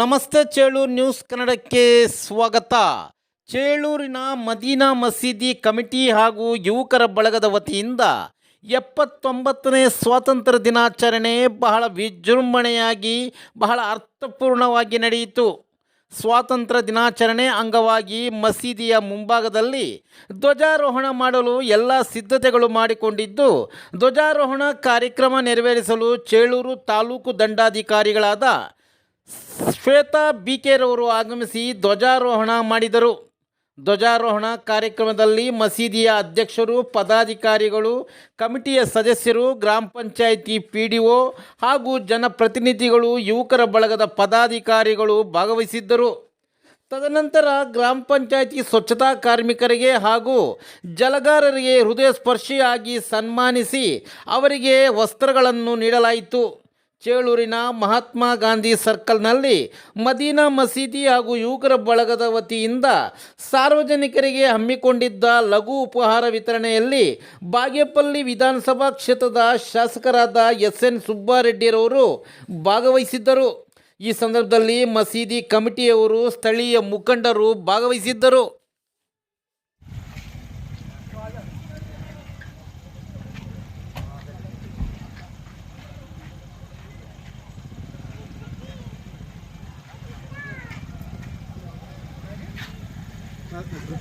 ನಮಸ್ತೆ ಚೇಳೂರು ನ್ಯೂಸ್ ಕನ್ನಡಕ್ಕೆ ಸ್ವಾಗತ. ಚೇಳೂರಿನ ಮದೀನಾ ಮಸೀದಿ ಕಮಿಟಿ ಹಾಗೂ ಯುವಕರ ಬಳಗದ ವತಿಯಿಂದ ಎಪ್ಪತ್ತೊಂಬತ್ತನೇ ಸ್ವಾತಂತ್ರ್ಯ ದಿನಾಚರಣೆ ಬಹಳ ವಿಜೃಂಭಣೆಯಾಗಿ, ಬಹಳ ಅರ್ಥಪೂರ್ಣವಾಗಿ ನಡೆಯಿತು. ಸ್ವಾತಂತ್ರ್ಯ ದಿನಾಚರಣೆ ಅಂಗವಾಗಿ ಮಸೀದಿಯ ಮುಂಭಾಗದಲ್ಲಿ ಧ್ವಜಾರೋಹಣ ಮಾಡಲು ಎಲ್ಲ ಸಿದ್ಧತೆಗಳು ಮಾಡಿಕೊಂಡಿದ್ದು, ಧ್ವಜಾರೋಹಣ ಕಾರ್ಯಕ್ರಮ ನೆರವೇರಿಸಲು ಚೇಳೂರು ತಾಲೂಕು ದಂಡಾಧಿಕಾರಿಗಳಾದ ಶ್ವೇತಾ ಬಿಕೆರವರು ಆಗಮಿಸಿ ಧ್ವಜಾರೋಹಣ ಮಾಡಿದರು. ಧ್ವಜಾರೋಹಣ ಕಾರ್ಯಕ್ರಮದಲ್ಲಿ ಮಸೀದಿಯ ಅಧ್ಯಕ್ಷರು, ಪದಾಧಿಕಾರಿಗಳು, ಕಮಿಟಿಯ ಸದಸ್ಯರು, ಗ್ರಾಮ ಪಂಚಾಯಿತಿ ಪಿ ಡಿ ಒ ಹಾಗೂ ಜನಪ್ರತಿನಿಧಿಗಳು, ಯುವಕರ ಬಳಗದ ಪದಾಧಿಕಾರಿಗಳು ಭಾಗವಹಿಸಿದ್ದರು. ತದನಂತರ ಗ್ರಾಮ ಪಂಚಾಯಿತಿ ಸ್ವಚ್ಛತಾ ಕಾರ್ಮಿಕರಿಗೆ ಹಾಗೂ ಜಲಗಾರರಿಗೆ ಹೃದಯ ಸ್ಪರ್ಶಿಯಾಗಿ ಸನ್ಮಾನಿಸಿ ಅವರಿಗೆ ವಸ್ತ್ರಗಳನ್ನು ನೀಡಲಾಯಿತು. ಚೇಳೂರಿನ ಮಹಾತ್ಮ ಗಾಂಧಿ ಸರ್ಕಲ್ನಲ್ಲಿ ಮದೀನಾ ಮಸೀದಿ ಹಾಗೂ ಯುವಕರ ಬಳಗದ ವತಿಯಿಂದ ಸಾರ್ವಜನಿಕರಿಗೆ ಹಮ್ಮಿಕೊಂಡಿದ್ದ ಲಘು ಉಪಹಾರ ವಿತರಣೆಯಲ್ಲಿ ಬಾಗೇಪಲ್ಲಿ ವಿಧಾನಸಭಾ ಕ್ಷೇತ್ರದ ಶಾಸಕರಾದ ಎಸ್ ಎನ್ ಸುಬ್ಬಾರೆಡ್ಡಿರವರು ಭಾಗವಹಿಸಿದ್ದರು. ಈ ಸಂದರ್ಭದಲ್ಲಿ ಮಸೀದಿ ಕಮಿಟಿಯವರು ಸ್ಥಳೀಯ ಮುಖಂಡರು ಭಾಗವಹಿಸಿದ್ದರು. Gracias.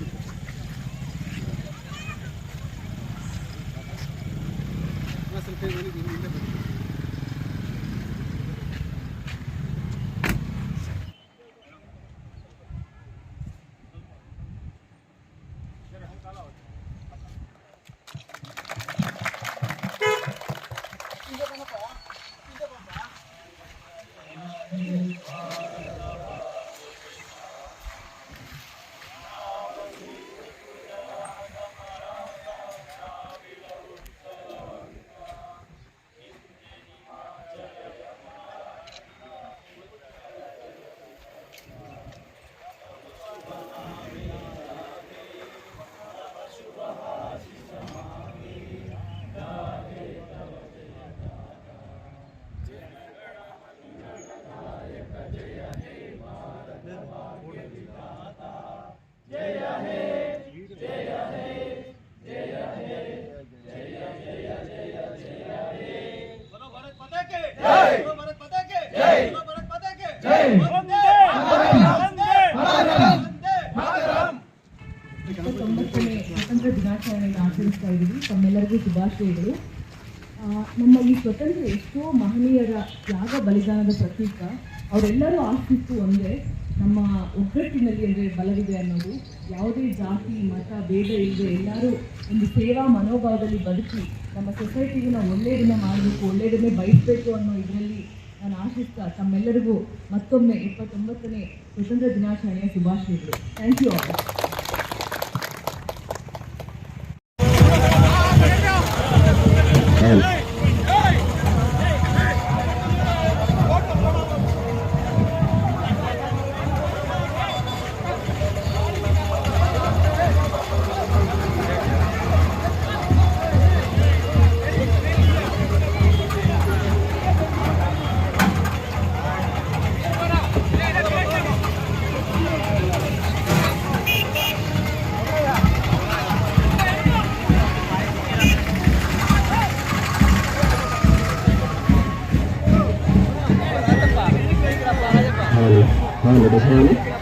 ತಮ್ಮೆಲ್ಲರಿಗೂ ಶುಭಾಶಯಗಳು. ನಮ್ಮ ಈ ಸ್ವತಂತ್ರ ಎಷ್ಟೋ ಮಹನೀಯರ ತ್ಯಾಗ ಬಲಿದಾನದ ಪ್ರತೀಕ ಅವರೆಲ್ಲರೂ ಆಶಿಸ್ತು ಒಂದೇ ನಮ್ಮ ಒಗ್ಗಟ್ಟಿನಲ್ಲಿ ಅಂದರೆ ಬಲವಿದೆ ಅನ್ನೋದು. ಯಾವುದೇ ಜಾತಿ, ಮತ, ಭೇದ ಇಲ್ಲದೆ ಎಲ್ಲರೂ ಒಂದು ಸೇವಾ ಮನೋಭಾವದಲ್ಲಿ ಬದುಕಿ ನಮ್ಮ ಸೊಸೈಟಿಗೆ ನಾವು ಒಳ್ಳೆಯದನ್ನೇ ಮಾಡಬೇಕು, ಒಳ್ಳೆಯದನ್ನೇ ಬಯಸಬೇಕು ಅನ್ನೋ ಇದರಲ್ಲಿ ನಾನು ಆಶಿಸ್ತಾ ತಮ್ಮೆಲ್ಲರಿಗೂ ಮತ್ತೊಮ್ಮೆ ಇಪ್ಪತ್ತೊಂಬತ್ತನೇ ಸ್ವತಂತ್ರ ದಿನಾಚರಣೆಯ ಶುಭಾಶಯಗಳು. ಥ್ಯಾಂಕ್ ಯು ಆಲ್ দেখেন on the Bahamas.